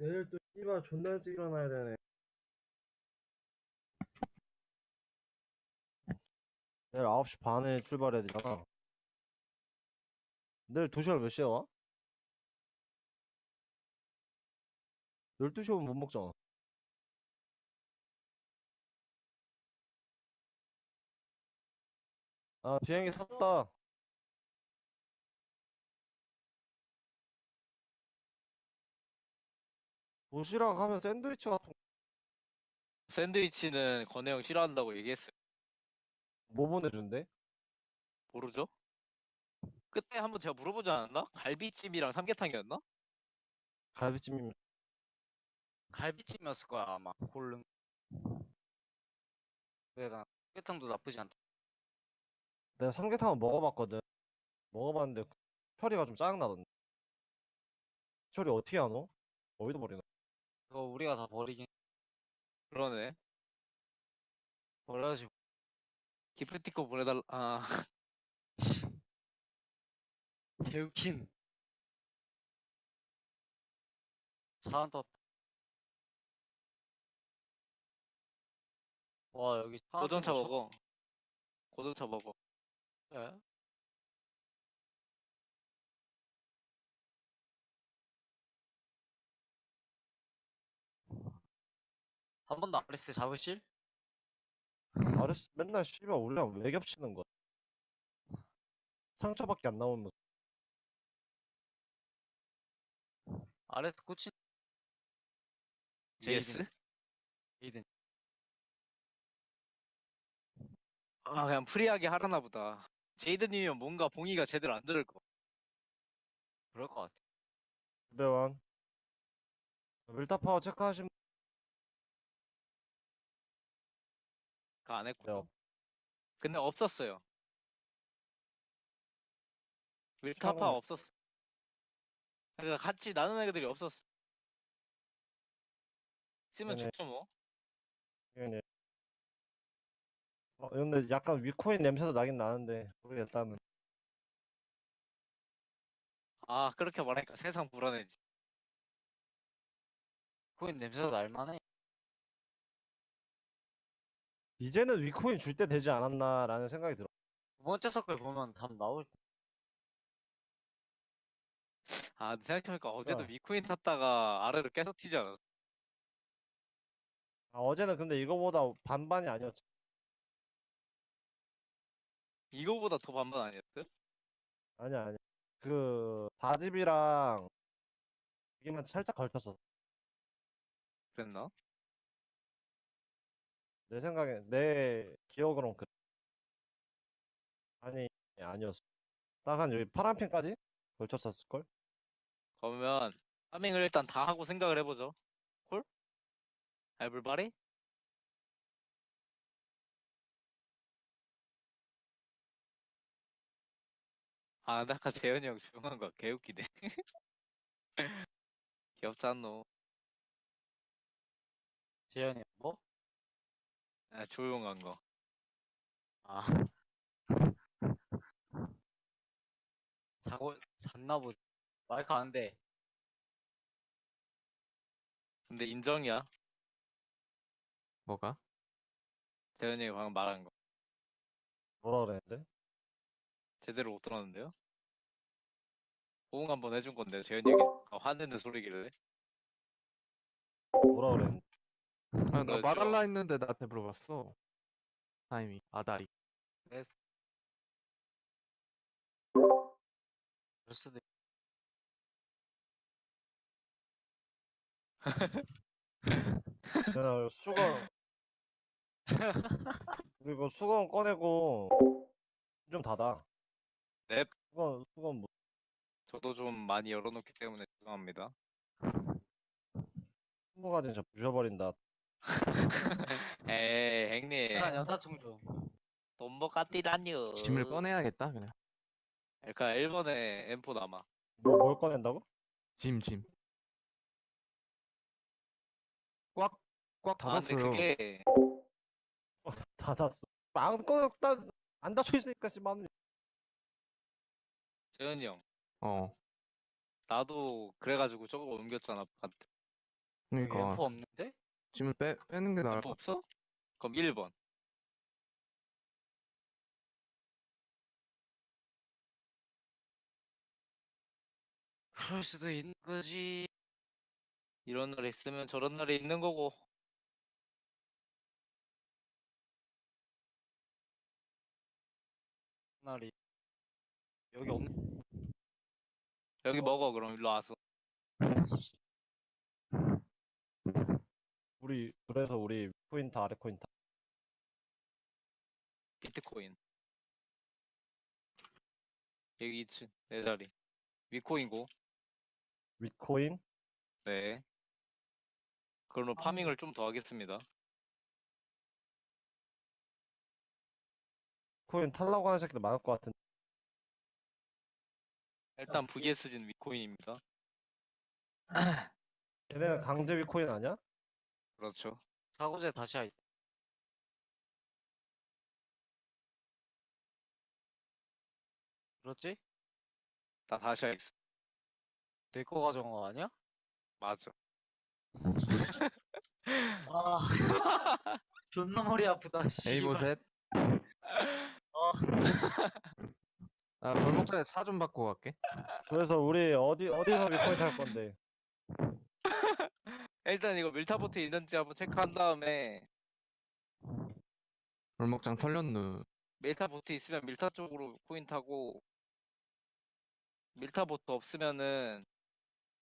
내일 또 씨발 존나 일찍 일어나야 되네. 내일 9시 반에 출발해야 되잖아. 내일 도시락 몇 시에 와? 12시 오면 못 먹잖아. 아, 비행기 샀다. 도시락 하면 샌드위치 같은 거 샌드위치는 권혜영 싫어한다고 얘기했어요. 뭐 보내준대? 모르죠? 그때 한번 제가 물어보지 않았나? 갈비찜이랑 삼계탕이었나? 갈비찜이면 갈비찜이었을 거야 아마 골른 내가 삼계탕도 나쁘지 않다 내가 삼계탕을 먹어봤거든. 먹어봤는데 처리가 좀 짜증나던데. 처리 어떻게 하노? 어디다 버리나? 그거 우리가 다 버리긴 그러네. 버려가지고 기프티콘 보내달라. 아, 개웃긴 차한 떴다 와 여기 차한 고정차 떴어? 먹어. 고정차 먹어. 그 한번더 아레스 잡으실? 아레스 맨날 씨발 우리랑 왜 겹치는 거야? 상처밖에 안 나오면 아레스 꽂힌 GS? 제이든 아, 그냥 프리하게 하려나 보다. 제이드님이면 뭔가 봉이가 제대로 안 들을 거. 그럴 것 같아 배원 밀타파워 체크하시면 안 했고요. 돼요. 근데 없었어요. 밀타파 시간은- 없었어. 그러니까 같이 나눈 애들이 없었어. 있으면 네네. 좋죠 뭐. 예. 어, 근데 약간 위코인 냄새도 나긴 나는데 모르겠다는. 아 그렇게 말하니까 세상 불안해지. 코인 냄새가 날만해 이제는 위코인 줄 때 되지 않았나라는 생각이 들어. 두 번째 서클 보면 답 나올 때 아 근데 생각해보니까 어제도 어. 미코인 탔다가 아래로 계속 튀지 않았어. 아, 어제는 근데 이거보다 반반이 아니었지. 이거보다 더 반반 아니었어? 아니야, 아니야. 그 바집이랑 이게만 살짝 걸쳤어. 그랬나? 내 생각에 내 기억으론 그래. 아니 아니었어. 딱 한 여기 파란 펜까지 걸쳤었을 걸. 그러면 파밍을 일단 다 하고 생각을 해보죠. 콜? 알불바리? 아 근데 아까 재현이 형 조용한 거 개웃기네. 귀엽지 않노? 재현이 뭐? 아, 조용한 거. 아 자고 잤나 보지 마이크 안 돼 근데 인정이야. 뭐가? 재현이 형이 방금 말한 거. 뭐라 그랬는데? 제대로 못 들었는데요? 호응 한번 해준 건데 재현이 형이 아, 화내는 소리길래. 뭐라 그랬는데? 아, 나. 마달라 했는데 나한테 물어봤어. 타이밍, 아다리. 됐어 그럴 수도 있- 내가 수건 그리고 수건 꺼내고 좀 닫아. 넵. 수건 수건 뭐 저도 좀 많이 열어놓기 때문에 죄송합니다. 수건가 진짜 부셔버린다. 에이 형님 약간 여사충 좀 돈버 까띠라뇨 짐을 꺼내야겠다, 그냥. 그러니까 1번에 M4 남아 뭐, 뭘 꺼낸다고? 짐, 짐. 꽉, 꽉아 근데 닫았어요. 그게 닫았어. 안 꺼냈다 안 닫혀 있으니까 씨발. 재현이 형 어. 나도 그래가지고 저거 옮겼잖아 아파트 그러니까 엠포 없는데? 짐을 빼 빼는 게 나을 것 없어? 그럼 1번. 그럴 수도 있는 거지. 이런 날이 있으면 저런 날이 있는 거고. 날이 여기 없는. 여기 먹어 그럼 일로 와서. 우리 그래서 우리 코인 타 아래 코인 타. 비트코인. 여기 2층 내 자리. 위코인고. 윗코인 네. 그걸로 파밍을 좀 더 하겠습니다. 코인 탈라고 하는 새끼들 많을 것 같은. 일단 VS진 위코인입니다. 걔네가 강제 윗코인 아니야? 그렇죠. 사고제 다시 하. 그렇지? 나 다시 하겠어. 내 거 가져온 거 아니야? 맞아. 아, 존나 머리 아프다. 같아. 에이보 씨발. 셋. 어. 아 골목자에 차 좀 바꾸고 갈게. 그래서 우리 어디 어디서 윗코인 탈 건데? 일단 이거 밀타보트 있는지 한번 체크한 다음에 골목장 털렸누. 밀타보트 있으면 밀타 쪽으로 코인 타고 밀타보트 없으면은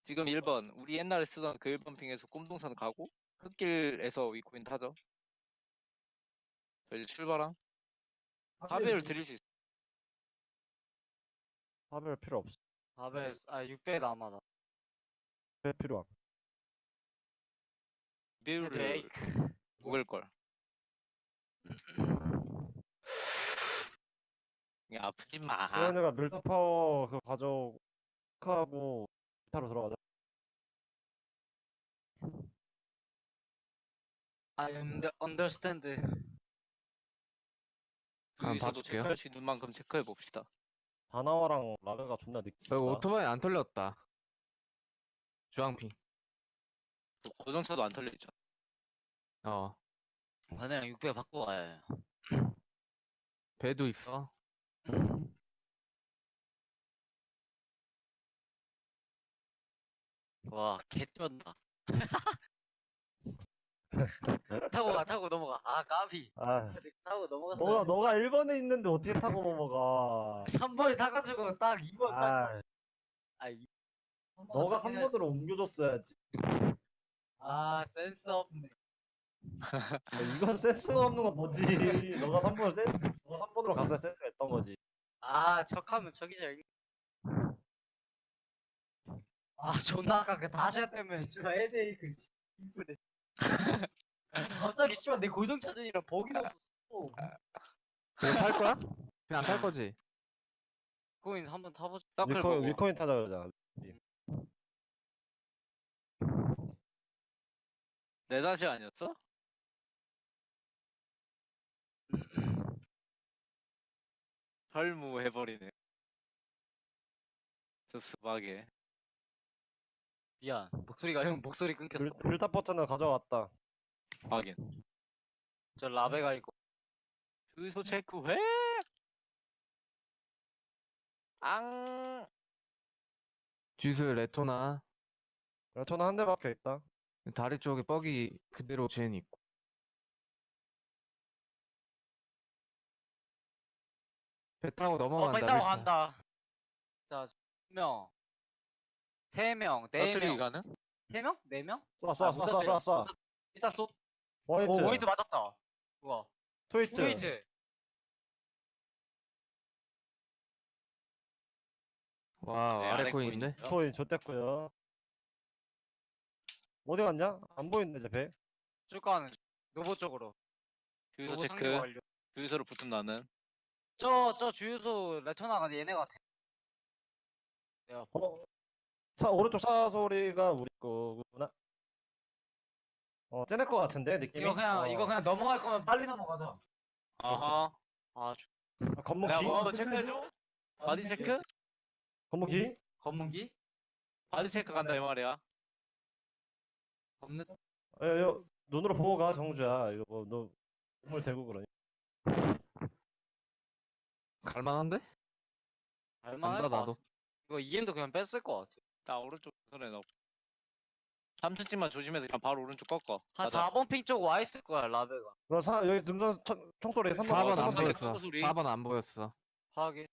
지금 1번 우리 옛날에 쓰던 그 1번 핑에서 꼼동산 가고 흙길에서 위코인 타죠. 자, 이제 출발함. 하배를 드릴 수 있어. 사별 필요 없어. 400, 아, 600 남아. 나. 별 필요 없. 헤드에이크. 먹을 걸. 야, 아프지 마. 소연이가 밀타 파워 그 가져 하고 타로 들어가자. I understand. 한번 여기서도 봐줄게요. 체크할 수 있는 만큼 체크해 봅시다. 다나와랑 라가가 존나 늦게. 여기 있다. 오토바이 안 털렸다. 주황핑. 고정차도 안 털려 있잖아. 어. 반이랑 600 바꿔 가요. 배도 있어. 와, 개 뛰었다. 타고 가, 타고 넘어가. 아, 까비. 아, 타고 넘어갔어. 너가 너가 1번에 있는데 어떻게 타고 넘어가? 3번에 타가지고 딱 2번 딱. 아, 아, 이- 너가 어떻게 할 수- 3번으로 옮겨줬어야지. 아, 센스 없네. 야, 이건 센스가 없는 건 뭐지? 너가 3번으로 센스, 너가 3번으로 갔어야 센스가 있던 거지. 아, 척하면 척이죠. 여기. 아, 존나 아까 그 다시아 때문에 씨발 헤드에이크 씨, 힘드네. 갑자기 씨발 내 고정 차준이랑 버기도 없었어. 그냥 탈 거야? 그냥 안 탈 거지? 코인 한번 타보자. 서클 위코인, 보고. 위코인 타자 그러잖아. 내 다시 아니었어? 설무 해버리네. 습습하게. 미안. 목소리가 형 목소리 끊겼어. 밀타 버튼을 가져왔다. 확인. 저 라베가 있고. 주유소 체크해. 앙. 주술 레토나 저는 한 대밖에 있다. 다리 쪽에 뻑이 그대로 젠 있고. 배 타고 어, 넘어간다. 빨리 타고 밀타. 간다. 자, 명, 세 명, 네 터트리기 명, 가능? 세 명, 네 명? 쏴, 쏴, 쏴, 쏴, 쏴, 쏴. 일단 쏘. 오, 포인트 맞았다. 우와. 트위트. 포인트. 와 네, 아래 아래 코인인데? 코인 좋댔고요. 어디 갔냐? 안 보이는데 제 배. 쭉 가는 중. 노보 쪽으로. 주유소 노보 상륙 체크. 완료. 주유소로 붙은 나는. 저, 저 주유소 레토나가 얘네 같아. 어, 차 오른쪽 차 소리가 우리 거구나. 어, 쟤네 거 같은데 느낌이. 이거 그냥, 어. 이거 그냥 넘어갈 거면 빨리 넘어가자. 아하. 아, 저- 아, 건목 내가 기. 뭐 한번 체크해줘? 바디 체크? 건목 기. 검문기? 바디 체크 간다 이 말이야. 없는 어, 여, 눈으로 보고 가 정주야. 이거 뭐 너 몸을 대고 그러니. 갈만한데? 간다 것 나도. 이거 EM도 그냥 뺐을 것 같아. 나 오른쪽 손에 넣고 3층집만 조심해서 그냥 바로 오른쪽 꺾어 한 가자. 4번 핑 쪽 와 있을 거야 라베가. 그럼 사, 여기 능선 청- 총소리 3번 4번 안 삼번 보였어. 삼번 소리. 4번 안 보였어. 하게.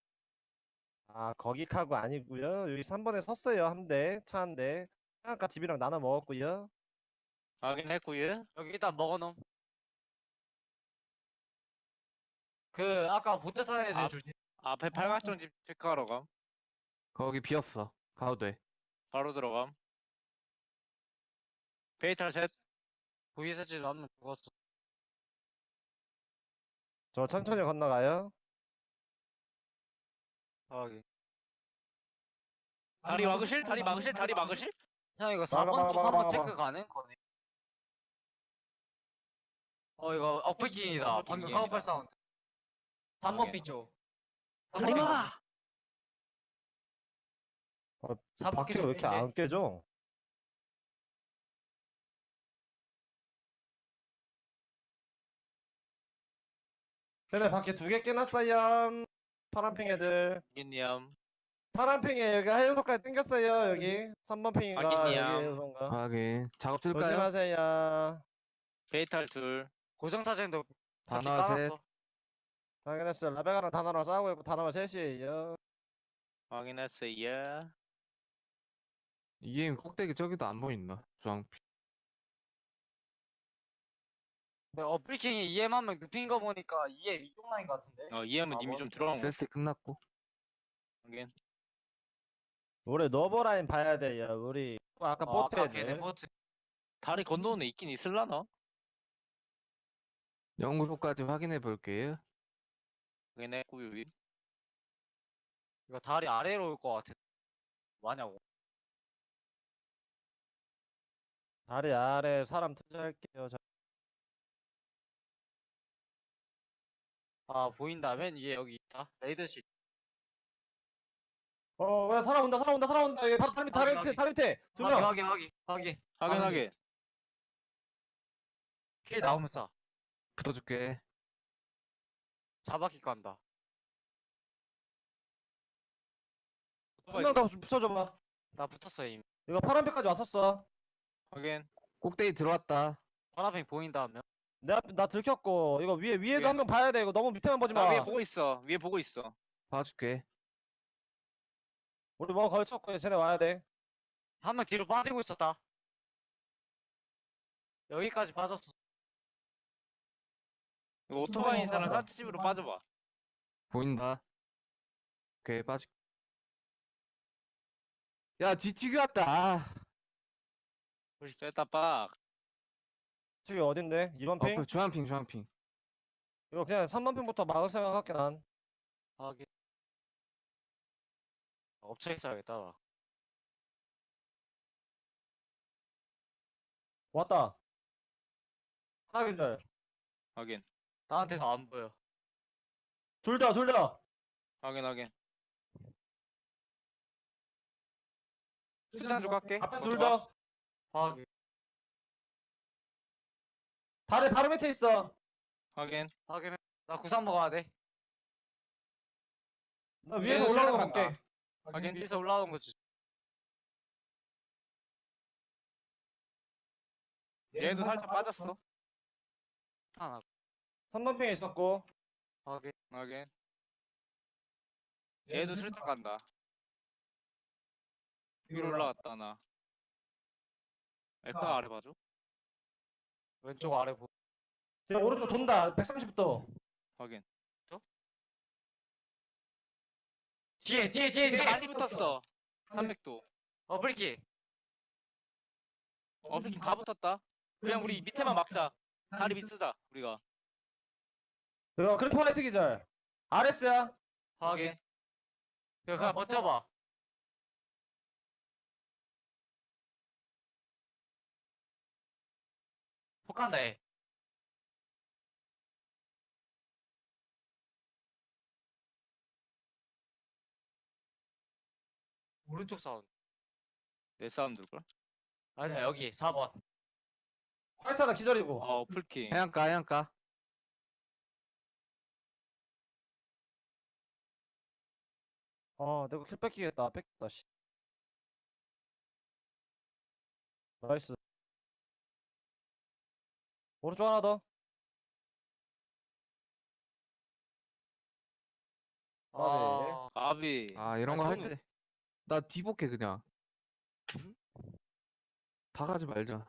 아 거기 카고 아니고요. 여기 3번에 섰어요 한 대, 차 한 대. 아까 집이랑 나눠 먹었고요. 확인했고요 여기 일단 먹어놓음. 그 아까 보트탄 애들 앞- 조심. 앞에 팔각정 집 체크하러 감 거기 비었어. 가도 돼. 바로 들어감 베이탈 셋 보이세지도 한명 죽었어. 저 천천히 건너가요. 하게. 다리 막으실? 다리 막으실? 다리 막으실? 형 이거 막아, 4번 쪽 막아, 한번 막아, 체크 가능? 거네. 어 이거 어플킹이다. 방금 어플킹이다. 카우팔 사운드. 3번 오케이. 핑 쪽. 다리 막! 바퀴가 왜 이렇게 안 깨져? 근데 바퀴 두 개 깨놨어요. 파란팽 애들. 미니엄 파란팽에 여기 하얀색까지 땡겼어요. 여기 3번 팽인가 확인이야. 여기 해선가. 확인. 작업 틀까요? 조심하세요. 베이탈 둘 고정 차쟁도 단화 셋. 확인했어요. 라베가랑 다나랑 싸우고 있고 다나와 셋이에요. 확인했어요 EM 꼭대기 저기도 안 보인다. 주황빛. 근데 어플킹이 EM 한 명 눕힌 거 보니까 EM 이쪽 라인 같은데. 어 이해하면 이미 좀 들어간 거 세스 끝났고. 확인 우리 노버라인 봐야 돼요. 우리 아까 어, 보트 아까 걔네 애들. 보트. 다리 건너는 애 있긴 있을라나? 연구소까지 확인해 볼게요. 확인했고요 이거 다리 아래로 올 것 같아. 뭐하냐고. 다리 아래 사람 투자할게요. 자, 아 보인다. 맨 위에 여기 있다. 레이더실. 어, 왜 사람 온다, 사람 온다, 사람 온다. 여기 바로 다리 밑에, 다리 확인, 밑에, 다리 밑에 두 확인 명. 확인 확인 확인. 확인하게 킬 나오면 쏴. 붙어줄게. 자바퀴 간다. 한 명 더 붙여줘봐. 나 붙었어 이미. 이거 파란빛까지 왔었어. 확인 꼭대기 들어왔다. 파라핑 보인다 하면. 내 앞, 나 들켰고. 이거 위에, 위에도 위에. 한 명 봐야 돼. 이거 너무 밑에만 보지 나 마. 위에 보고 있어 위에 보고 있어 봐줄게. 우리 뭐 걸쳤고, 쟤네 와야 돼. 한 명 뒤로 빠지고 있었다. 여기까지 빠졌어. 이거 오토바이인 사람 사치집으로 빠져봐 보인다. 오케이 빠지. 야 뒤튀기 왔다. 아, 뺐다 빡 저기 어딘데? 2번 핑? 어, 주황핑 주황핑. 이거 그냥 3번 핑부터 막을 생각할게, 난. 하긴. 업체 있어야겠다. 나. 왔다. 하나 기절. 확인 나한테도 안 보여. 둘 다, 둘 다. 확인 확인 수장 좀 갈게 앞에 먼저 둘 가. 다. 하긴. 다리 바로 밑에 있어. 확인 하긴. 나 구상 먹어야 돼. 나 위에서 올라오는 거 간다. 볼게. 확인 위에서 올라오는 거지. 얘도 살짝 빠졌어 하나. 3번 핑에 있었고. 하긴. 확인 얘도 술탄 간다 위로 올라갔다 나 엘카 아래 봐줘 왼쪽 아래 보. 쟤 오른쪽 돈다. 130도. 확인 뒤에 뒤에 뒤에 뒤에 뒤에. 많이 붙었어 300도 어 브리키. 어플링 다 붙었다 그냥 우리 밑에만 막자 다리 밑 쓰자 우리가 이거 크리퍼라이트 기절. RS야. 하긴. 그냥 그냥 버텨봐. 폭간다 얘. 오른쪽 사운드. 내 싸움 들걸 아니야 여기 4번. 화이트 하나 기절이고. 어 풀킹 해안가 해안가 아, 내가 킬 뺏기겠다. 뺏겼다, 씨. 나이스. 오른쪽 하나 더. 아, 네. 아, 아비 아 이런 아, 거할 때 나 뒤복해 그냥 다 가지 말자